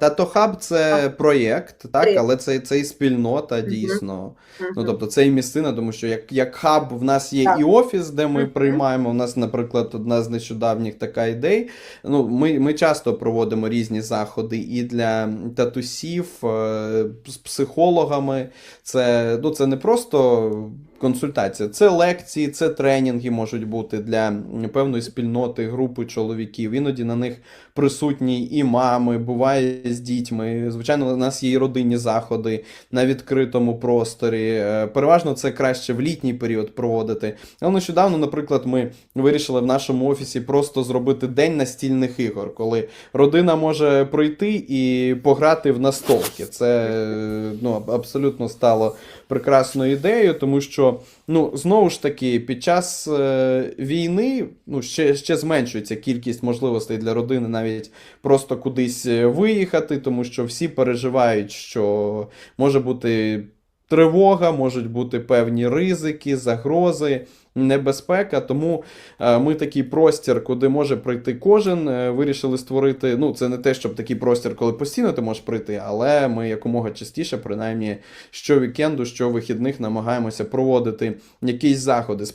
Татохаб це проєкт, так, але це, це і спільнота дійсно. Ну, тобто це і місцина, тому що як, як хаб в нас є Так. і офіс, де ми приймаємо. У нас, наприклад, одна з нещодавніх така ідей. Ну, ми, ми часто проводимо різні заходи і для татусів, е, з психологами. Це, ну, це не просто консультація, це лекції, це тренінги можуть бути для певної спільноти, групи чоловіків. Іноді на них присутні і мами, буває з дітьми. Звичайно, у нас є і родинні заходи на відкритому просторі. Е, Переважно це краще в літній період проводити. Але нещодавно, наприклад, ми вирішили в нашому офісі просто зробити день настільних ігор, коли родина може прийти і пограти в настолки. Це е, ну, абсолютно стало прекрасною ідеєю, тому що ну, знову ж таки, під час е, війни ну, ще, ще зменшується кількість можливостей для родини навіть просто кудись е, виїхати, тому що всі переживають, що може бути тривога, можуть бути певні ризики, загрози. Небезпека, тому е, ми такий простір, куди може прийти кожен, е, вирішили створити. Ну, це не те, щоб такий простір, коли постійно ти можеш прийти, але ми якомога частіше, принаймні що вікенду, що вихідних намагаємося проводити якісь заходи.